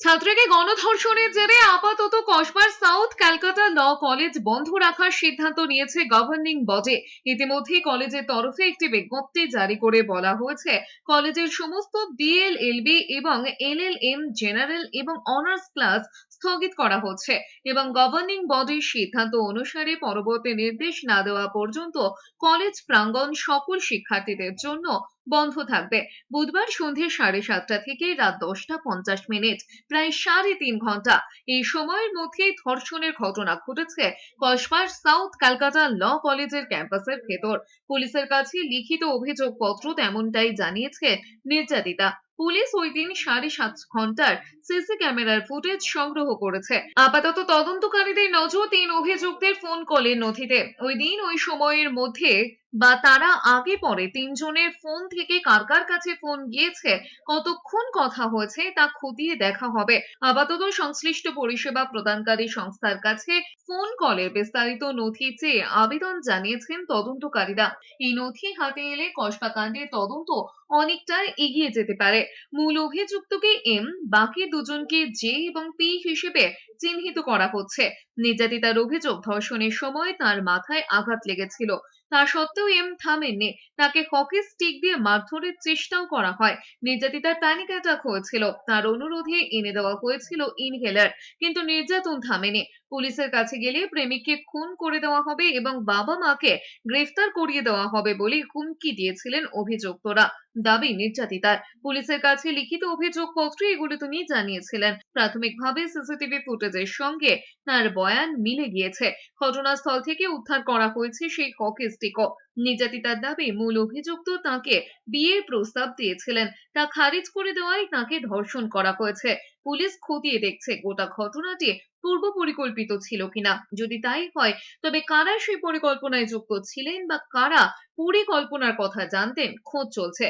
ছাত্রীকে গণধর্ষণের জেরে আপাতত কসবার সাউথ ক্যালকাটা ল কলেজ বন্ধ রাখার সিদ্ধান্ত নিয়েছে গভর্নিং বডি। ইতিমধ্যে কলেজের তরফে একটি বিজ্ঞপ্তি জারি করে বলা হয়েছে, কলেজের সমস্ত ডিএলএলবি এবং এলএলএম, জেনারেল এবং অনার্স ক্লাস স্থগিত করা হচ্ছে এবং গভর্নিং বডির সিদ্ধান্ত অনুসারে পরবর্তী নির্দেশ না দেওয়া পর্যন্ত কলেজ প্রাঙ্গণ সকল শিক্ষার্থীদের জন্য বন্ধ থাকবে। বুধবার সন্ধে সাড়ে সাতটা থেকে রাত দশটা পঞ্চাশ মিনিট, প্রায় সাড়ে তিন ঘণ্টা। এই সময়ের মধ্যেই ধর্ষণের ঘটনা ঘটেছে কসবার সাউথ ক্যালকাটা ল কলেজের ক্যাম্পাসের ভেতর। পুলিশের কাছে লিখিত অভিযোগপত্র তেমনটাই জানিয়েছে নির্যাতিতা। পুলিশ ওই দিন সাড়ে সাত ঘণ্টার সিসি ক্যামেরার ফুটেজ সংগ্রহ করেছে। আপাতত তদন্তকারীদের নজর তিন অভিযুক্তের ফোন কলের নথিতে। ওই দিন ওই সময়ের মধ্যে বা তারা আগে পরে তিনজনের ফোন থেকে কার কার কাছে ফোন গিয়েছে, কতক্ষণ কথা হয়েছে তা খতিয়ে দেখা হবে। আপাতত সংশ্লিষ্ট পরিষেবা প্রদানকারী সংস্থার কাছে ফোন কলের বিস্তারিত নথি চেয়ে আবেদন জানিয়েছেন তদন্তকারীরা। এই নথি হাতে এলে কসবা কাণ্ডের তদন্ত অনেকটা এগিয়ে যেতে পারে। মূল অভিযুক্তকে এম, বাকি দুজনকে জে এবং পি হিসেবে চিহ্নিত করা হচ্ছে। নির্যাতিতার অভিযোগ ধর্ষণের সময় তার মাথায় আঘাত লেগেছিল। তা সত্ত্বেও এম থামেননি। তাকে হকি স্টিক দিয়ে মারধরের চেষ্টাও করা হয়। নির্যাতিতার প্যানিক অ্যাটাক হয়েছিল। তার অনুরোধে এনে দেওয়া হয়েছিল ইনহেলার, কিন্তু নির্যাতন থামেনি। পুলিশের কাছে গেলে প্রেমিককে খুন করে দেওয়া হবে এবং বাবা মাকে গ্রেফতার করিয়ে দেওয়া হবে বলে হুমকি দিয়েছিলেন অভিযুক্তরা। দাবি নির্যাতিতার। পুলিশের কাছে লিখিত অভিযোগপত্রে এগুলি তিনি জানিয়েছিলেন। প্রাথমিকভাবে সিসিটিভি ফুটেজের সঙ্গে তার বয়ান মিলে গিয়েছে। ঘটনাস্থল থেকে উদ্ধার করা হয়েছে সেই হকি স্টিকও। নির্যাতিতার দাবি মূল অভিযুক্ত তাকে বিয়ের প্রস্তাব দিয়েছিলেন। তা খারিজ করে দেওয়ায় তাকে ধর্ষণ করা হয়েছে। পুলিশ খতিয়ে দেখছে গোটা ঘটনাটি। পূর্ব পরিকল্পিত ছিল কিনা? যদি তাই হয়, তবে কারা সেই পরিকল্পনায় যুক্ত ছিলেন বা কারা পরিকল্পনার কথা জানতেন, খোঁজ চলছে।